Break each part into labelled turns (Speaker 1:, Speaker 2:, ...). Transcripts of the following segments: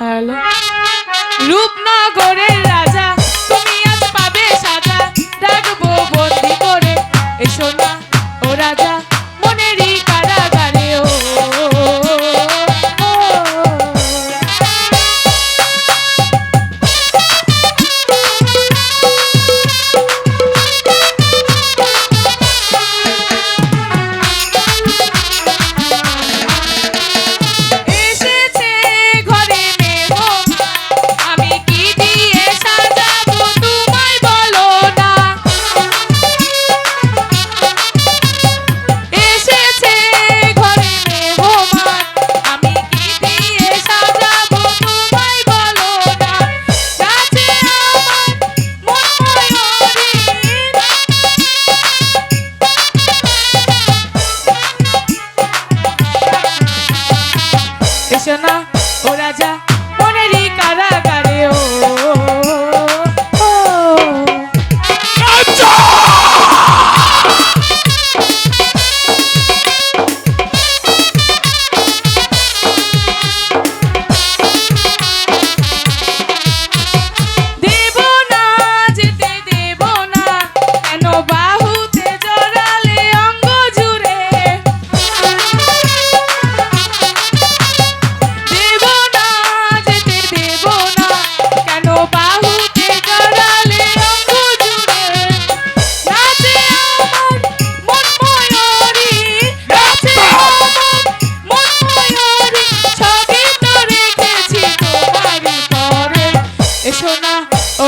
Speaker 1: Hello রূপনগরের রাজা তুমি আজ পাবে সাজা। ডাকবো বন্দি করে এসো না ও রাজা। বাসনা ও রাজা মনেরই কারাগারে ও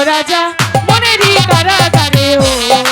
Speaker 1: রাজা মনেরই কারাগারে ও।